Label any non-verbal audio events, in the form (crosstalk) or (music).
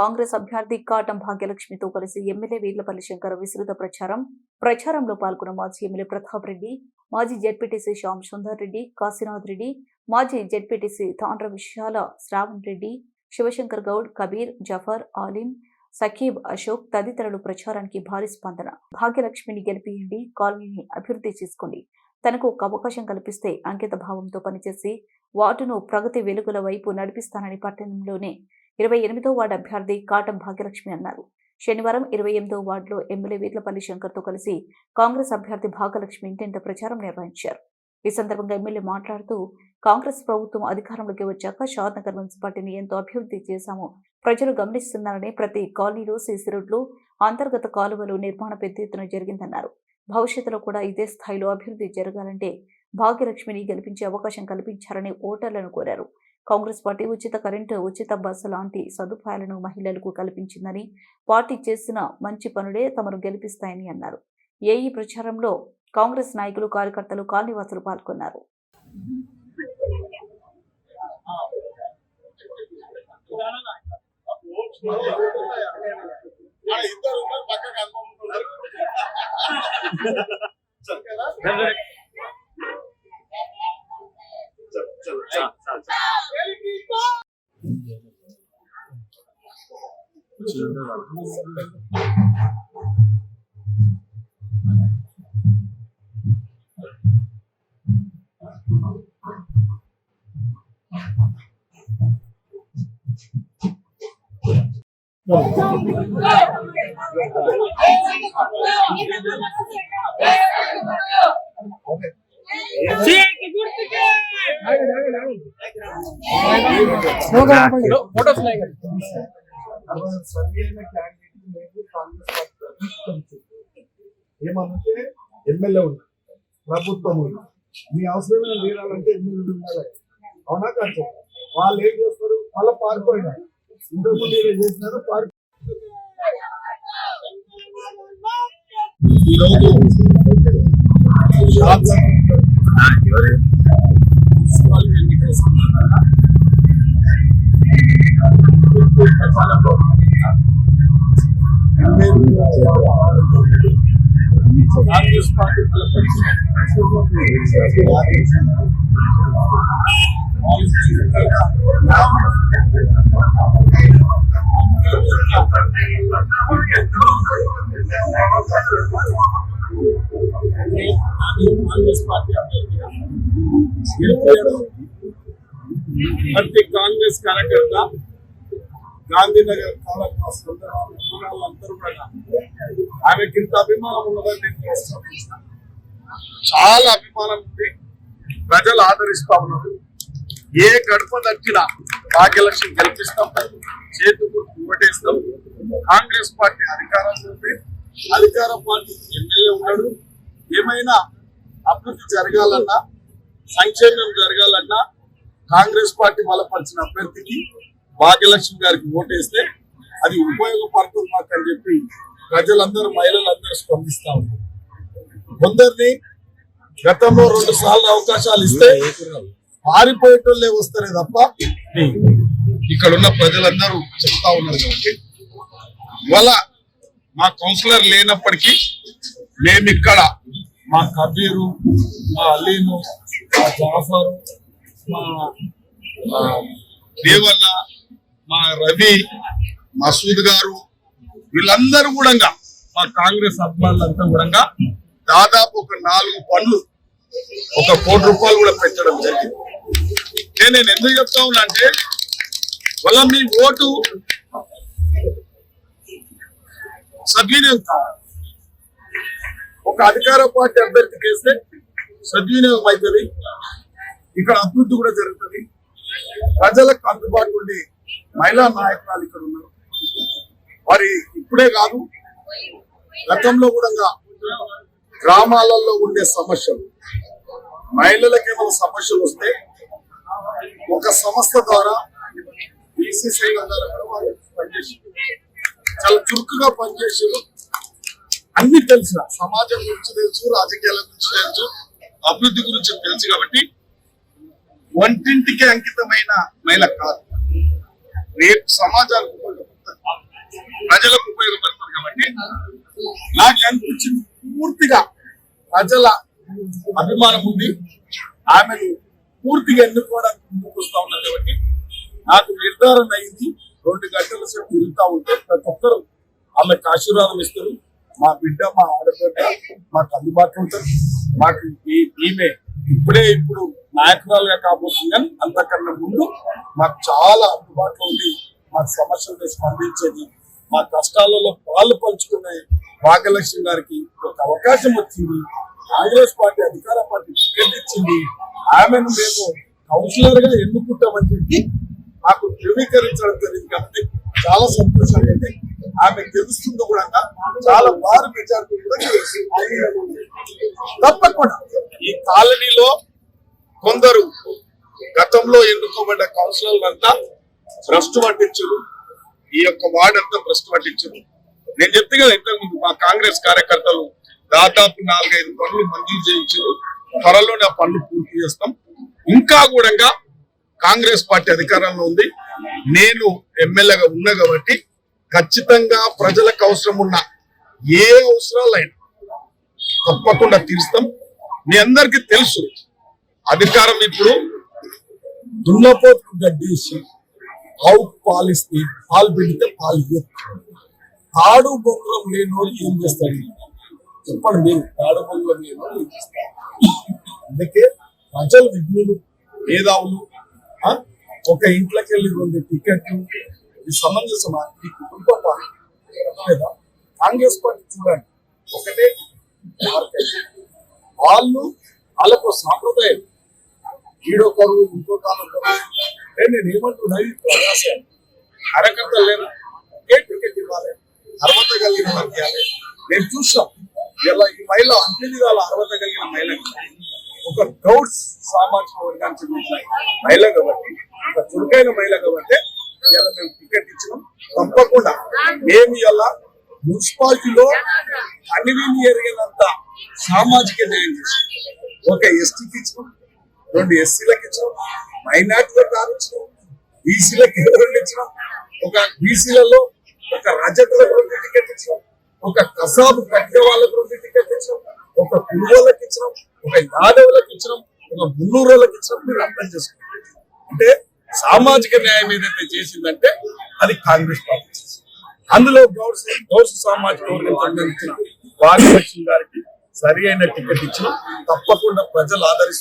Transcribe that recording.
కాంగ్రెస్ అభ్యర్థి కాటం భాగ్యలక్ష్మితో కలిసి ఎమ్మెల్యే వీర్లపల్లి శంకర్ విస్తృత ప్రచారం. ప్రచారంలో పాల్గొన్న మాజీ ఎమ్మెల్యే ప్రతాప్ రెడ్డి మాజీ జెడ్పీటీసీ శ్యామ్ సుందర్ రెడ్డి కాశీనాథ్ రెడ్డి మాజీ జెడ్పీటీసీ తాండ్ర విశాల శ్రావణ్ రెడ్డి శివశంకర్ గౌడ్ కబీర్ జఫర్ ఆలిం సఖీబ్ అశోక్ తదితరులు ప్రచారానికి భారీ స్పందన. భాగ్యలక్ష్మిని గెలిపియండి కాలనీని అభివృద్ధి చేసుకోండి. తనకు ఒక అవకాశం కల్పిస్తే అంకిత భావంతో పనిచేసి వాటును ప్రగతి వెలుగుల వైపు నడిపిస్తానని పట్టణంలోనే ఇరవై ఎనిమిదో వార్డు అభ్యర్థి కాటం భాగ్యలక్ష్మి అన్నారు. శనివారం ఇరవై ఎనిమిదో వార్డులో ఎమ్మెల్యే వీర్లపల్లి శంకర్తో కలిసి కాంగ్రెస్ అభ్యర్థి భాగ్యలక్ష్మి ఇంటింట ప్రచారం నిర్వహించారు. ఈ సందర్భంగా ఎమ్మెల్యే మాట్లాడుతూ కాంగ్రెస్ ప్రభుత్వం అధికారంలోకి వచ్చాక షాద్నగర్ మున్సిపాలిటీని ఎంతో అభివృద్ధి చేశాము. ప్రజలు గమనిస్తున్నారని ప్రతి కాలనీలో సీసీ రోడ్లు అంతర్గత కాలువలు నిర్మాణ పెద్ద ఎత్తున జరిగిందన్నారు. భవిష్యత్తులో కూడా ఇదే స్థాయిలో అభివృద్ధి జరగాలంటే భాగ్యలక్ష్మిని గెలిపించే అవకాశం కల్పించారని ఓటర్లను కోరారు. కాంగ్రెస్ పార్టీ ఉచిత కరెంటు ఉచిత బస్సు లాంటి సదుపాయాలను మహిళలకు కల్పించిందని పార్టీ చేసిన మంచి పనులే తమను గెలిపిస్తాయని అన్నారు. ఏఈ ప్రచారంలో కాంగ్రెస్ నాయకులు కార్యకర్తలు కాలనీవాసులు పాల్గొన్నారు. (laughs) ఇద్దరు ఫోటోస్ ఏమనంటే ఎమ్మెల్యే ఉన్నారు ప్రభుత్వం ఉంది మీ అవసరమైన తీరాలంటే ఎమ్మెల్యేలు ఉండాలి. అవునా కాదు వాళ్ళు ఏం చేస్తారు? మళ్ళీ పారిపోయినారు ఇంతకుముందు ఏం చేసినారు? పారి ఈరోజు కాంగ్రెస్ పార్టీ బలపరిచిన కాంగ్రెస్ పార్టీ అభ్యర్థిగా గెలిపారు. ప్రతి కాంగ్రెస్ కార్యకర్త గాంధీనగర్ వాళ్ళందరూ కూడా ఆమెకి ఇంత అభిమానం ఉన్నదని నేను చాలా అభిమానం ఉంది. ప్రజలు ఆదరిస్తా ఉన్నారు. ఏ గడప దక్కినా భాగ్యలక్ష్మి గెలిపిస్తాం. చేతుకు ఓటేస్తాం. కాంగ్రెస్ పార్టీ అధికారంలో ఉంది. అధికార పార్టీ ఎమ్మెల్యే ఉన్నాడు. ఏమైనా అభివృద్ధి జరగాలన్నా సంక్షేమం జరగాలన్నా కాంగ్రెస్ పార్టీ బలపరిచిన అభ్యర్థికి భాగ్యలక్ష్మి గారికి ఓటేస్తే అది ఉపయోగపడుతుంది మాకు అని చెప్పి ప్రజలందరూ మహిళలందరూ స్పందిస్తా ఉన్నారు. కొందరిని గతంలో రెండు సార్లు అవకాశాలు ఇస్తే పారిపోయేటోళ్ళే వస్తారే తప్ప ఇక్కడ ఉన్న ప్రజలందరూ చెప్తా ఉన్నారు కాబట్టి. ఇవాళ మా కౌన్సిలర్ లేనప్పటికీ మేము ఇక్కడ మా కబీరు మా అలీము మా జాఫరు మా ఆ, దేవన్న మా రవి మసూద్ గారు వీళ్ళందరూ కూడా మా కాంగ్రెస్ అభిమానులంతా కూడా దాదాపు ఒక నాలుగు పనులు ఒక కోటి రూపాయలు కూడా పెంచడం జరిగింది. నేను నేను ఎందుకు చెప్తా ఉన్నా అంటే వల్ల మీ ఓటు సద్వినియోగం ఒక అధికార పార్టీ అభ్యర్థికి వేస్తే సద్వినియోగం అవుతుంది ఇక్కడ అభివృద్ధి కూడా జరుగుతుంది ప్రజలకు అందుబాటు ఉండే మహిళా నాయకురాలు ఇక్కడ ఉన్నారు. మరి ఇప్పుడే కాదు గతంలో కూడా గ్రామాలలో ఉండే సమస్యలు. మహిళలకు ఏమైనా సమస్యలు వస్తే ఒక సంస్థ ద్వారా బీసీసీ సంఘం ద్వారా కూడా వారు చాలా చురుకుగా పనిచేసారు అన్ని తెలుసు. సమాజం గురించి తెలుసు రాజకీయాల గురించి తెలుసు అభివృద్ధి గురించి తెలుసు కాబట్టి వంటింటికి అంకితమైన మహిళ కాదు. రేపు సమాజానికి ఉపయోగపడుతుంది ప్రజలకు ఉపయోగపడుతుంది కాబట్టి నాకు అనిపించింది పూర్తిగా ప్రజల అభిమానం ఉంది. ఆమెను పూర్తిగా ఎన్నుకోవడానికి ముందుకు వస్తా ఉన్నది కాబట్టి నాకు నిర్ధారణ అయింది. రెండు గంటల సేపు తిరుగుతా ఉంటే ప్రతి ఒక్కరు ఆమెకు ఆశీర్వాదం ఇస్తారు. మా బిడ్డ మా ఆడబిడ్డ మాకు అందుబాటులో ఉంటారు. మాకు ఈమె ఇప్పుడే ఇప్పుడు నాయకురాలుగా కాబోతుంది కానీ అంతకన్నా ముందు మాకు చాలా అందుబాటులో ఉంది. మా సమస్యలు స్పందించేది. మా కష్టాలలో పాలు పంచుకునే భాగ్యలక్ష్మి గారికి ఒక అవకాశం వచ్చింది. కాంగ్రెస్ పార్టీ అధికార పార్టీ టికెట్ ఇచ్చింది. ఆమెను మేము కౌన్సిలర్గా ఎన్నుకుంటామని చెప్పి నాకు ధృవీకరించడం జరిగింది కాబట్టి చాలా సంతోషంగా ఉంది ఆమె తెలుస్తుందో కూడా చాలా భారీ మెజార్టీ కూడా తప్పకుండా ఈ కాలనీలో కొందరు గతంలో ఎన్నుకోబడ్డ కౌన్సిలర్లు అంతా భ్రష్టు పట్టించరు. ఈ యొక్క వార్డు అంతా భ్రష్టు పట్టించరు. నేను చెప్తే కదా ఇంతకుముందు మా కాంగ్రెస్ కార్యకర్తలు దాదాపు నాలుగైదు పనులు మంజూరు చేయించారు. త్వరలోనే ఆ పనులు పూర్తి చేస్తాం. ఇంకా కూడా కాంగ్రెస్ పార్టీ అధికారంలో ఉంది. నేను ఎమ్మెల్యేగా ఉన్నా కాబట్టి ఖచ్చితంగా ప్రజలకు అవసరం ఉన్న ఏ అవసరాలైనా తప్పకుండా తీరుస్తాం. మీ అందరికీ తెలుసు అధికారం ఇప్పుడు దున్నపోతు గడ్డేసి ఆవు పాలిస్తే పాలు పెడితే పాలు ఇవ్వదు తాడు బొంగరం లేనోడు ఏం చేస్తాడు? చెప్పండి మీరు తాడు బొంగరం లేనోడు ఏం చేస్తాడు? అందుకే ప్రజలు విఘ్నులు మేధావులు ఒక ఇంట్లోకి వెళ్ళి రెండు టికెట్లు ఇది సమంజసమా ఈ కుటుంబ లేదా కాంగ్రెస్ పార్టీ చూడండి. ఒకటే వాళ్ళు వాళ్ళకు సాంప్రదాయం. ఈడొకరు ఇంకో తాలొకరు నేను ఏమంటున్నా? ఇది ప్రజాసేవ కార్యకర్తలు లేరు టికెట్ ఇవ్వాలి. అర్హత కలిగిన వాళ్ళకి ఇవ్వాలి నేను చూసాం ఇలా ఈ మహిళ అన్ని విధాల అర్హత కలిగిన మహిళకి ఒక గౌడ్స్ సామాజిక వర్గానికి చెందిన మహిళ కాబట్టి ఒక చురుకైన మహిళ కాబట్టి ఇలా మేము టికెట్ ఇచ్చినాం. తప్పకుండా మేము ఇలా మున్సిపాలిటీలో అన్ని ఎరిగినంత సామాజిక న్యాయం చేసినాం. ఒక ఎస్టీకి ఇచ్చినాం. రెండు ఎస్సీలకు ఇచ్చినాం మైనార్టీలకు ఆరు ఇచ్చినాం బీసీలకు రెండు ఇచ్చినాం ఒక బీసీలలో ఒక రజకులకు రెండు టికెట్ ఇచ్చినాం ఒక కసాబు కట్టే వాళ్ళకు రెండు టికెట్ ఇచ్చినాం ఒక కురువులకు ఇచ్చినాం ఒక యాదవులకు ఇచ్చినాం ఒక మున్నూరులకు ఇచ్చినాం మీరు అర్థం చేసుకోండి. అంటే సామాజిక న్యాయం ఏదైతే చేసిందంటే అది కాంగ్రెస్ పార్టీ చేసింది. అందులో గౌడ్స్ గౌడ్స్ సామాజిక వర్గం సంబంధించిన వారి గారికి సరి అయిన టికెట్ ఇచ్చిన తప్పకుండా ప్రజలు ఆదరిస్తారు.